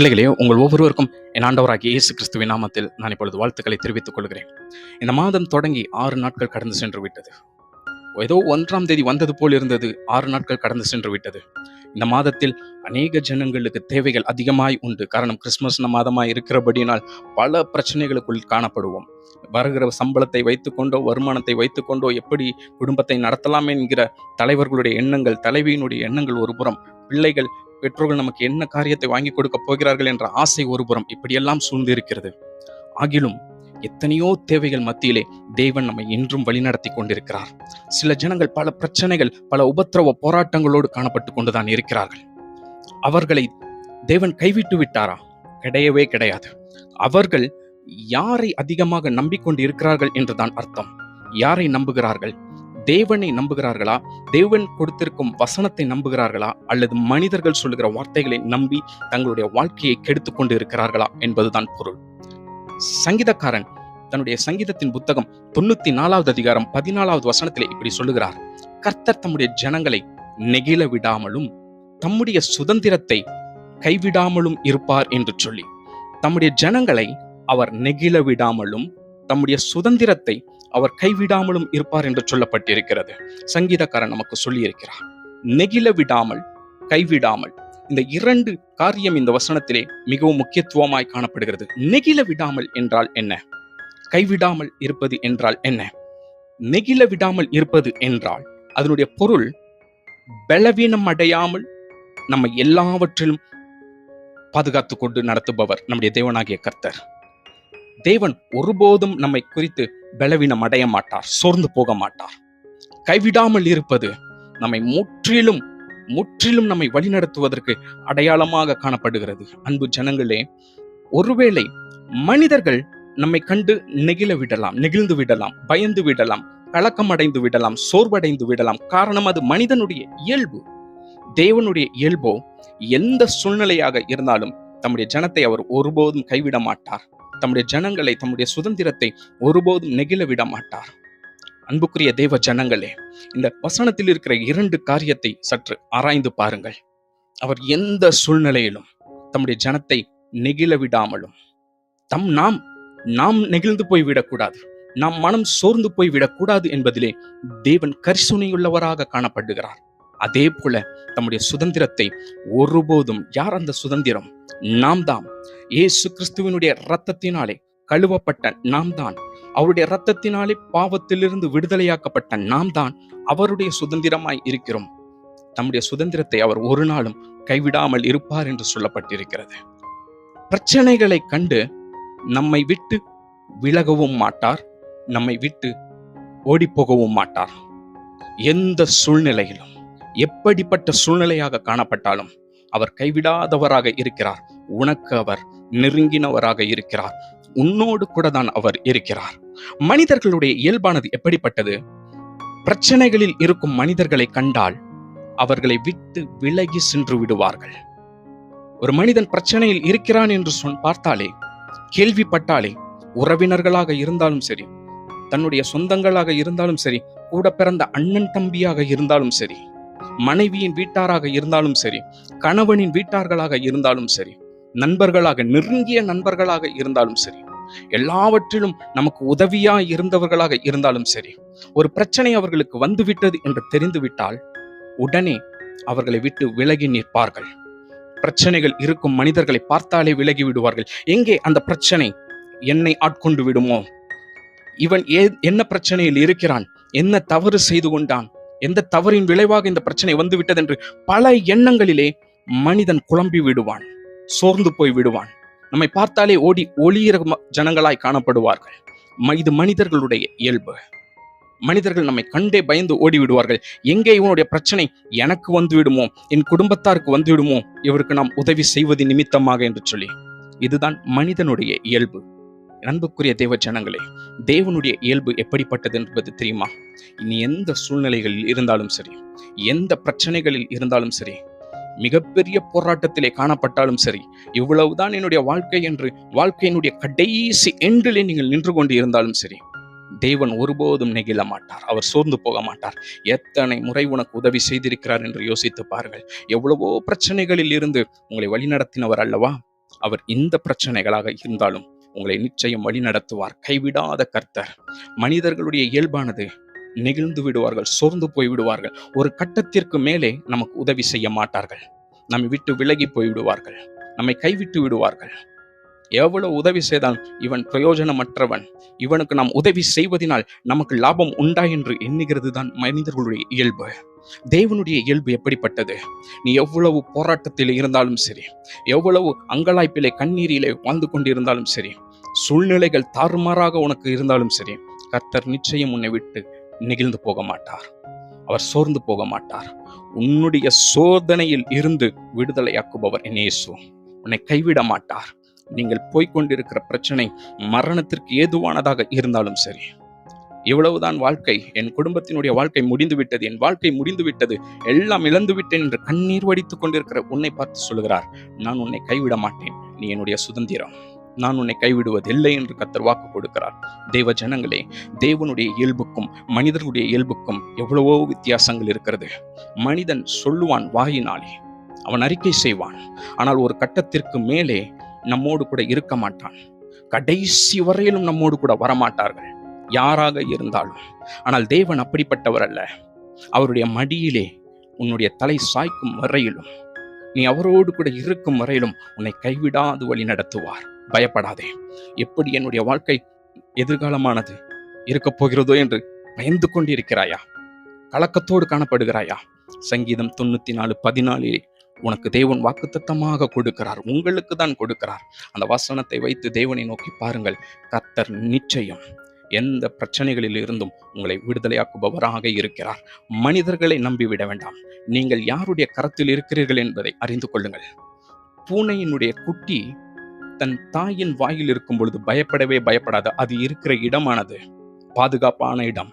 பிள்ளைகளே உங்கள் ஒவ்வொருவருக்கும் என் ஆண்டவராகிய இயேசு கிறிஸ்துவின் நாமத்தில் நான் இப்பொழுது வாழ்த்துக்களை தெரிவித்துக் கொள்கிறேன். இந்த மாதம் தொடங்கி ஆறு நாட்கள் கடந்து சென்று விட்டது. ஏதோ ஒன்றாம் தேதி வந்தது போல் இருந்தது ஆறு நாட்கள் கடந்து சென்று விட்டது. இந்த மாதத்தில் அநேக ஜனங்களுக்கு தேவைகள் அதிகமாய் உண்டு. காரணம் கிறிஸ்துமஸ் மாதமாய் இருக்கிறபடியினால் பல பிரச்சனைகளுக்குள் காணப்படுவோம். வருகிற சம்பளத்தை வைத்துக்கொண்டோ வருமானத்தை வைத்துக்கொண்டோ எப்படி குடும்பத்தை நடத்தலாம் என்கிற தலைவர்களுடைய எண்ணங்கள் தலைவியினுடைய எண்ணங்கள் ஒரு புறம் பிள்ளைகள் பெற்றோர்கள் நமக்கு என்ன காரியத்தை வாங்கி கொடுக்க போகிறார்கள் என்ற ஆசை ஒருபுறம் இப்படியெல்லாம் சூழ்ந்து இருக்கிறது ஆகிலும் எத்தனையோ தேவைகள் மத்தியிலே தேவன் நம்மை இன்றும் வழிநடத்தி கொண்டிருக்கிறார். சில ஜனங்கள் பல பிரச்சனைகள் பல உபத்திரவ போராட்டங்களோடு காணப்பட்டு கொண்டுதான் இருக்கிறார்கள். அவர்களை தேவன் கைவிட்டு விட்டாரா? கிடையவே கிடையாது. அவர்கள் யாரை அதிகமாக நம்பிக்கொண்டு இருக்கிறார்கள் என்றுதான் அர்த்தம். யாரை நம்புகிறார்கள்? தேவனை நம்புகிறார்களா? தேவன் கொடுத்திருக்கும் வசனத்தை நம்புகிறார்களா? அல்லது மனிதர்கள் சொல்லுகிற வார்த்தைகளை நம்பி தங்களுடைய வாழ்க்கையை கெடுத்து கொண்டு இருக்கிறார்களா என்பதுதான் பொருள். சங்கீதக்காரன் தன்னுடைய சங்கீதத்தின் புத்தகம் தொண்ணூத்தி நாலாவது அதிகாரம் பதினாலாவது வசனத்திலே இப்படி சொல்லுகிறார். கர்த்தர் தம்முடைய ஜனங்களை நெகிழ விடாமலும் தம்முடைய சுதந்திரத்தை கைவிடாமலும் இருப்பார் என்று சொல்லி தம்முடைய ஜனங்களை அவர் நெகிழ விடாமலும் தம்முடைய சுதந்திரத்தை அவர் கைவிடாமலும் இருப்பார் என்று சொல்லப்பட்டிருக்கிறது. சங்கீதக்காரன் நமக்கு சொல்லியிருக்கிறார் நெகிழ விடாமல் கைவிடாமல். இந்த இரண்டு காரியம் இந்த வசனத்திலே மிகவும் முக்கியத்துவமாய் காணப்படுகிறது. நெகிழ விடாமல் என்றால் என்ன? கைவிடாமல் இருப்பது என்றால் என்ன? நெகிழ விடாமல் இருப்பது என்றால் அதனுடைய பொருள் பலவீனம் அடையாமல் நம்ம எல்லாவற்றிலும் பாதுகாத்து கொண்டு நடத்துபவர் நம்முடைய தேவனாகிய கர்த்தர். தேவன் ஒருபோதும் நம்மை குறித்து பலவீனம் அடைய மாட்டார் சோர்ந்து போக மாட்டார் கைவிடாமல் இருப்பது நம்மை முற்றிலும் முற்றிலும் நம்மை வழிநடத்துவதற்கு அடையாளமாக காணப்படுகிறது. அன்பு ஜனங்களே ஒருவேளை மனிதர்கள் நம்மை கண்டு நெகிழ விடலாம் நெகிழ்ந்து விடலாம் பயந்து விடலாம் கலக்கம் அடைந்து விடலாம் சோர்வடைந்து விடலாம். காரணம் அது மனிதனுடைய இயல்பு. தேவனுடைய இயல்போ எந்த சூழ்நிலையாக இருந்தாலும் தம்முடைய ஜனத்தை அவர் ஒருபோதும் கைவிட மாட்டார் தம்முடைய ஜனங்களை தம்முடைய சுதந்திரத்தை ஒருபோதும் நெகிழ விட மாட்டார் அன்புக்குரிய தேவ ஜனங்களே இந்த வசனத்தில் இருக்கிற இரண்டு காரியத்தை சற்று ஆராய்ந்து பாருங்கள். அவர் எந்த சூழ்நிலையிலும் தம்முடைய ஜனத்தை நெகிழ விடாமலும் தம் நாம் நாம் நெகிழ்ந்து போய் விடக்கூடாது நாம் மனம் சோர்ந்து போய் விடக்கூடாது என்பதிலே தேவன் கரிசுனையுள்ளவராக காணப்படுகிறார். அதே போல தம்முடைய சுதந்திரத்தை ஒருபோதும் யார் அந்த சுதந்திரம்? நாம் தான் ஏசு கிறிஸ்துவினுடைய இரத்தத்தினாலே கழுவப்பட்ட நாம் தான் அவருடைய இரத்தத்தினாலே பாவத்திலிருந்து விடுதலையாக்கப்பட்ட நாம் தான் அவருடைய சுதந்திரமாய் இருக்கிறோம். தம்முடைய சுதந்திரத்தை அவர் ஒரு நாளும் கைவிடாமல் இருப்பார் என்று சொல்லப்பட்டிருக்கிறது. பிரச்சனைகளை கண்டு நம்மை விட்டு விலகவும் மாட்டார் நம்மை விட்டு ஓடிப்போகவும் மாட்டார். எந்த சூழ்நிலையிலும். எப்படிப்பட்ட சூழ்நிலையாக காணப்பட்டாலும் அவர் கைவிடாதவராக இருக்கிறார். உனக்கு அவர் நெருங்கினவராக இருக்கிறார். உன்னோடு கூட தான் அவர் இருக்கிறார். மனிதர்களுடைய இயல்பானது எப்படிப்பட்டது? பிரச்சனைகளில் இருக்கும் மனிதர்களை கண்டால் அவர்களை விட்டு விலகி சென்று விடுவார்கள். ஒரு மனிதன் பிரச்சனையில் இருக்கிறான் என்று சொன் பார்த்தாலே கேள்விப்பட்டாலே உறவினர்களாக இருந்தாலும் சரி தன்னுடைய சொந்தங்களாக இருந்தாலும் சரி கூட பிறந்த அண்ணன் தம்பியாக இருந்தாலும் சரி மனைவியின் வீட்டாராக இருந்தாலும் சரி கணவனின் வீட்டார்களாக இருந்தாலும் சரி நண்பர்களாக நெருங்கிய நண்பர்களாக இருந்தாலும் சரி எல்லாவற்றிலும் நமக்கு உதவியா இருந்தவர்களாக இருந்தாலும் சரி ஒரு பிரச்சனை அவர்களுக்கு வந்துவிட்டது என்று தெரிந்துவிட்டால் உடனே அவர்களை விட்டு விலகி நிற்பார்கள். பிரச்சனைகள் இருக்கும் மனிதர்களை பார்த்தாலே விலகி விடுவார்கள். எங்கே அந்த பிரச்சனை? என்னை ஆட்கொண்டு விடுமோ? இவன் ஏ என்ன பிரச்சனையில் இருக்கிறான்? என்ன தவறு செய்து கொண்டான்? எந்த தவறின் விளைவாக இந்த பிரச்சனை வந்து விட்டது என்று பல எண்ணங்களிலே மனிதன் குழம்பி விடுவான் சோர்ந்து போய் விடுவான். நம்மை பார்த்தாலே ஓடி ஒளியிற ம- ஜனங்களாய் காணப்படுவார்கள். ம- இது மனிதர்களுடைய இயல்பு. மனிதர்கள் நம்மை கண்டே பயந்து ஓடி விடுவார்கள் எங்கே இவனுடைய பிரச்சனை? எனக்கு வந்து விடுமோ என் குடும்பத்தாருக்கு வந்து விடுமோ இவருக்கு நாம் உதவி செய்வது நிமித்தமாக என்று சொல்லி. இதுதான் மனிதனுடைய இயல்பு. அன்புக்குரிய தேவ ஜனங்களே தேவனுடைய இயல்பு எப்படிப்பட்டது என்பது தெரியுமா? இனி எந்த சூழ்நிலைகளில் இருந்தாலும் சரி எந்த பிரச்சனைகளில் இருந்தாலும் சரி மிகப்பெரிய போராட்டத்திலே காணப்பட்டாலும் சரி இவ்வளவுதான் என்னுடைய வாழ்க்கை என்று வாழ்க்கையினுடைய கடைசி எண்டிலே நீங்கள் நின்று கொண்டு இருந்தாலும் சரி தேவன் ஒருபோதும் நெகிழ மாட்டார் அவர் சோர்ந்து போக மாட்டார். எத்தனை முறை உனக்கு உதவி செய்திருக்கிறார் என்று யோசித்து பாருங்கள். எவ்வளவோ பிரச்சனைகளில் இருந்து உங்களை வழிநடத்தினவர் அல்லவா? அவர் இந்த பிரச்சனைகளாக இருந்தாலும் உங்களை நிச்சயம் வழி நடத்துவார். கைவிடாத கர்த்தர். மனிதர்களுடைய இயல்பானது நெகிழ்ந்து விடுவார்கள் சோர்ந்து போய் விடுவார்கள். ஒரு கட்டத்திற்கு மேலே நமக்கு உதவி செய்ய மாட்டார்கள். நம்மை விட்டு விலகி போய் விடுவார்கள். நம்மை கைவிட்டு விடுவார்கள். எவ்வளவு உதவி செய்தால் இவன் பிரயோஜனமற்றவன்? இவனுக்கு நாம் உதவி செய்வதனால் நமக்கு லாபம் உண்டா என்று எண்ணுகிறது தான் மனிதர்களுடைய இயல்பு. தேவனுடைய இயல்பு எப்படிப்பட்டது? நீ எவ்வளவு போராட்டத்தில் இருந்தாலும் சரி எவ்வளவு அங்கலாய்ப்பிலே கண்ணீரிலே வாழ்ந்து கொண்டிருந்தாலும் சரி சூழ்நிலைகள் தாறுமாறாக உனக்கு இருந்தாலும் சரி கர்த்தர் நிச்சயம் உன்னை விட்டு நெகிழ்ந்து போக மாட்டார் அவர் சோர்ந்து போக மாட்டார் உன்னுடைய சோதனையில் இருந்து விடுதலையாக்குபவர் இயேசு. உன்னை கைவிட மாட்டார் நீங்கள் போய்கொண்டிருக்கிற பிரச்சனை மரணத்திற்கு ஏதுவானதாக இருந்தாலும் சரி. இவ்வளவுதான் வாழ்க்கை. என் குடும்பத்தினுடைய வாழ்க்கை முடிந்து விட்டது என் வாழ்க்கை முடிந்து விட்டது எல்லாம் இழந்து விட்டேன் என்று கண்ணீர் வடித்துக் கொண்டிருக்கிற உன்னை பார்த்து சொல்கிறார் நான் உன்னை கைவிட மாட்டேன். நீ என்னுடைய சுதந்திரம். நான் உன்னை கைவிடுவதில்லை என்று கத்தர் வாக்கு கொடுக்கிறார். தேவ ஜனங்களே தேவனுடைய இயல்புக்கும் மனிதர்களுடைய இயல்புக்கும் எவ்வளவோ வித்தியாசங்கள் இருக்கிறது. மனிதன் சொல்லுவான் வாயினாலே. அவன் அறிக்கை செய்வான். ஆனால் ஒரு கட்டத்திற்கு மேலே நம்மோடு கூட இருக்க மாட்டான். கடைசி வரையிலும் நம்மோடு கூட வரமாட்டார்கள். யாராக இருந்தாலும். ஆனால் தேவன் அப்படிப்பட்டவர் அல்ல. அவருடைய மடியிலே உன்னுடைய தலை சாய்க்கும் வரையிலும் நீ அவரோடு கூட இருக்கும் வரையிலும் உன்னை கைவிடாது வழி நடத்துவார். பயப்படாதே. எப்படி என்னுடைய வாழ்க்கை எதிர்காலமானது இருக்கப் போகிறதோ என்று பயந்து கொண்டிருக்கிறாயா? கலக்கத்தோடு காணப்படுகிறாயா? சங்கீதம் தொண்ணூத்தி நாலு பதினாலிலே உனக்கு தேவன் வாக்குத்தத்தமாக கொடுக்கிறார். உங்களுக்கு தான் கொடுக்கிறார். அந்த வசனத்தை வைத்து தேவனை நோக்கி பாருங்கள். கர்த்தர் நிச்சயம் எந்த பிரச்சனைகளில் இருந்தும் உங்களை விடுதலையாக்குபவராக இருக்கிறார். மனிதர்களை நம்பிவிட வேண்டாம். நீங்கள் யாருடைய கரத்தில் இருக்கிறீர்கள் என்பதை அறிந்து கொள்ளுங்கள். பூனையினுடைய குட்டி தன் தாயின் வாயில் இருக்கும் பொழுது பயப்படவே பயப்படாது. அது இருக்கிற இடமானது. பாதுகாப்பான இடம்.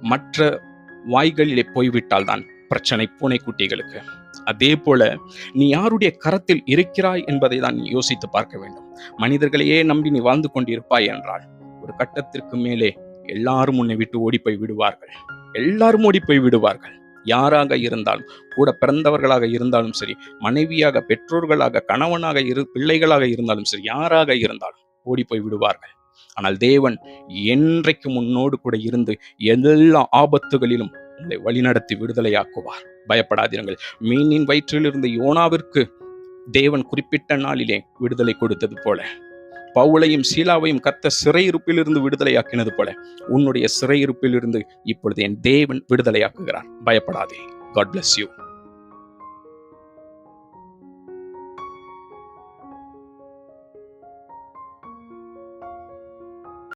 மற்ற வாய்களிலே போய்விட்டால் தான் பிரச்சனை பூனைக்குட்டிகளுக்கு. அதே போல நீ யாருடைய கரத்தில் இருக்கிறாய் என்பதை தான் நீ யோசித்து பார்க்க வேண்டும். மனிதர்களையே நம்பி நீ வாழ்ந்து கொண்டிருப்பாய் என்றால் ஒரு கட்டத்திற்கு மேலே எல்லாரும் உன்னை விட்டு ஓடிப்போய் விடுவார்கள். எல்லாரும் ஓடிப்போய் விடுவார்கள். யாராக இருந்தாலும் கூட பிறந்தவர்களாக இருந்தாலும் சரி மனைவியாக பெற்றோர்களாக கணவனாக இரு பிள்ளைகளாக இருந்தாலும் சரி யாராக இருந்தாலும் ஓடிப்போய் விடுவார்கள். ஆனால் தேவன் என்றைக்கு முன்னோடு கூட இருந்து எல்லா ஆபத்துகளிலும் உங்களை வழிநடத்தி விடுதலையாக்குவார். பயப்படாதிருங்கள். மீனின் வயிற்றிலிருந்து யோனாவிற்கு தேவன் குறிப்பிட்ட நாளிலே விடுதலை கொடுத்தது போல. பவுளையும் சீலாவையும் கத்த சிறையிருப்பிலிருந்து விடுதலையாக்கினது போல. உன்னுடைய சிறையிருப்பிலிருந்து இப்பொழுது என் தேவன் விடுதலையாக்குகிறார். பயப்படாதே. God bless you